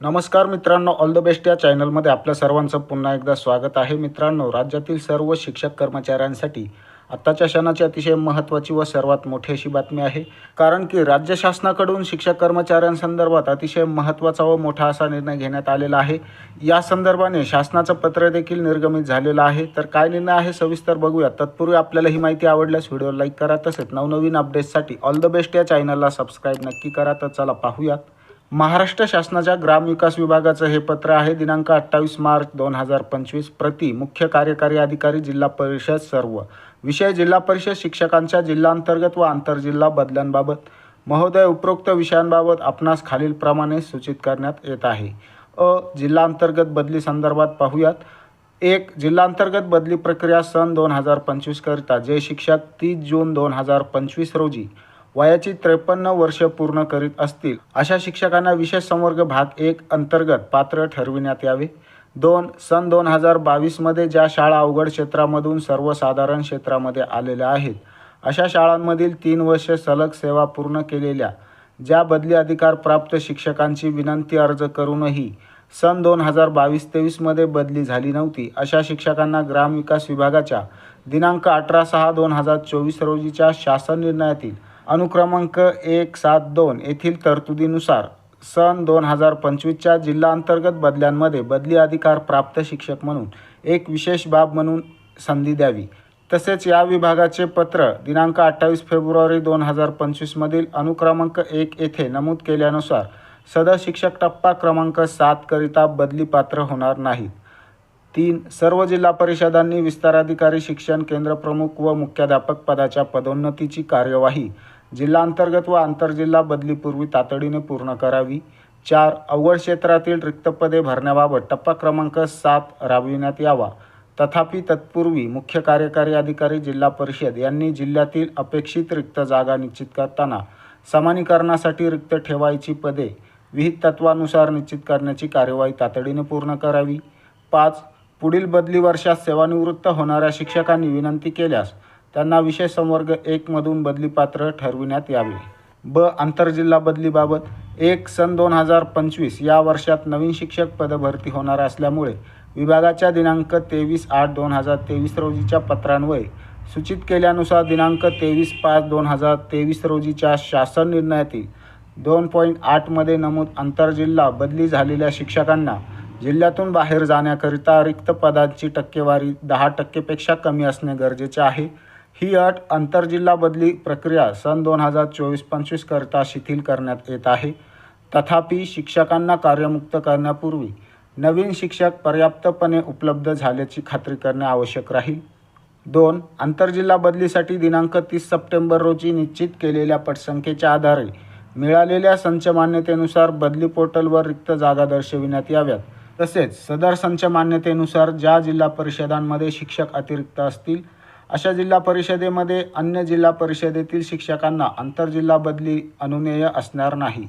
नमस्कार मित्रांनो all the best या चॅनलमध्ये आपल्या सर्वांचं पुन्हा एकदा स्वागत आहे. मित्रांनो राज्यातील सर्व शिक्षक कर्मचाऱ्यांसाठी आत्ताच्या क्षणाची अतिशय महत्त्वाची व सर्वात मोठी अशी बातमी आहे. कारण की राज्य शासनाकडून शिक्षक कर्मचाऱ्यांसंदर्भात अतिशय महत्त्वाचा व मोठा असा निर्णय घेण्यात आलेला आहे. या संदर्भाने शासनाचं पत्र देखील निर्गमित झालेलं आहे. तर काय निर्णय आहे सविस्तर बघूया. तत्पूर्वी आपल्याला ही माहिती आवडल्यास व्हिडिओ लाईक करा. तसेच नवनवीन अपडेट्ससाठी ऑल द बेस्ट या चॅनलला सबस्क्राईब नक्की करा. तर चला पाहूयात. महाराष्ट्र शासनाच्या ग्रामविकास विभागाचं हे पत्र आहे. दिनांक अठ्ठावीस मार्च दोन हजार पंचवीस. प्रति मुख्य कार्यकारी अधिकारी जिल्हा परिषद सर्व. विषय जिल्हा परिषद शिक्षकांच्या जिल्हांतर्गत व आंतरजिल्हा बदल्यांबाबत महोदय उपरोक्त विषयांबाबत आपणास खालीलप्रमाणे सूचित करण्यात येत आहे. अ जिल्हांतर्गत बदली संदर्भात पाहूयात. एक जिल्हांतर्गत बदली प्रक्रिया सन दोन हजार पंचवीसकरिता जे शिक्षक तीस जून दोन हजार पंचवीस रोजी वयाची त्रेपन्न वर्ष पूर्ण करीत असतील अशा शिक्षकांना विशेष संवर्ग भाग एक अंतर्गत पात्र ठरविण्यात यावे. दोन सन दोन हजार बावीसमध्ये ज्या शाळा अवघड क्षेत्रामधून सर्वसाधारण क्षेत्रामध्ये आलेल्या आहेत अशा शाळांमधील तीन वर्ष सलग सेवा पूर्ण केलेल्या ज्या बदली अधिकार प्राप्त शिक्षकांची विनंती अर्ज करूनही सन दोन हजार बावीस तेवीसमध्ये बदली झाली नव्हती अशा शिक्षकांना ग्रामविकास विभागाच्या दिनांक अठरा सहा दोन हजार चोवीस रोजीच्या शासन निर्णयातील अनुक्रमांक एक सात दोन येथील तरतुदीनुसार सन दोन हजार पंचवीसच्या जिल्हा अंतर्गत बदल्यांमध्ये बदली अधिकार प्राप्त शिक्षक म्हणून एक विशेष बाब म्हणून संधी द्यावी. तसेच या विभागाचे पत्र दिनांक अठ्ठावीस फेब्रुवारी दोन हजार पंचवीसमधील अनुक्रमांक एक येथे नमूद केल्यानुसार सदर शिक्षक टप्पा क्रमांक सातकरिता बदली पात्र होणार नाहीत. तीन सर्व जिल्हा परिषदांनी विस्ताराधिकारी शिक्षण केंद्र प्रमुख व मुख्याध्यापक पदाच्या पदोन्नतीची कार्यवाही जिल्हा अंतर्गत व आंतरजिल्हा बदलीपूर्वी तातडीने पूर्ण करावी. चार अवघड क्षेत्रातील रिक्त पदे भरण्याबाबत टप्पा क्रमांक सात राबविण्यात यावा. तथापि तत्पूर्वी मुख्य कार्यकारी अधिकारी जिल्हा परिषद यांनी जिल्ह्यातील अपेक्षित रिक्त जागा निश्चित करताना समानीकरणासाठी रिक्त ठेवायची पदे विहित तत्वानुसार निश्चित करण्याची कार्यवाही तातडीने पूर्ण करावी. पाच पुढील बदली वर्षात सेवानिवृत्त होणाऱ्या शिक्षकांनी विनंती केल्यास त्यांना विशेष संवर्ग एकमधून बदलीपात्र ठरविण्यात यावे. ब. आंतरजिल्हा बदलीबाबत एक सन दोन हजार पंचवीस या वर्षात नवीन शिक्षक पदभरती होणार असल्यामुळे विभागाच्या दिनांक तेवीस आठ दोन हजार तेवीस रोजीच्या पत्रान्वये सूचित केल्यानुसार दिनांक तेवीस पाच दोन हजार तेवीस रोजीच्या शासन निर्णयातील दोन पॉईंट आठमध्ये नमूद आंतरजिल्हा बदली झालेल्या शिक्षकांना जिल्ह्यातून बाहेर जाण्याकरिता रिक्त पदांची टक्केवारी दहा टक्केपेक्षा कमी असणे गरजेचे आहे. ही अट आंतरजिल्हा बदली प्रक्रिया सन दोन हजार चोवीस पंचवीसकरिता शिथिल करण्यात येत आहे. तथापि शिक्षकांना कार्यमुक्त करण्यापूर्वी नवीन शिक्षक पर्याप्तपणे उपलब्ध झाल्याची खात्री करणे आवश्यक राहील. दोन आंतरजिल्हा बदलीसाठी दिनांक तीस सप्टेंबर रोजी निश्चित केलेल्या पटसंख्येच्या आधारे मिळालेल्या संच मान्यतेनुसार बदली पोर्टलवर रिक्त जागा दर्शविण्यात याव्यात. तसेच सदर संच मान्यतेनुसार ज्या जिल्हा परिषदांमध्ये शिक्षक अतिरिक्त असतील अशा जिल्हा परिषदेमध्ये अन्य जिल्हा परिषदेतील शिक्षकांना आंतरजिल्हा बदली अनुनेय असणार नाही.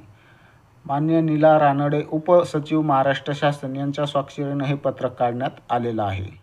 मान्य नीला रानडे उपसचिव महाराष्ट्र शासन यांच्या स्वाक्षरीनं हे पत्रक काढण्यात आलेलं आहे.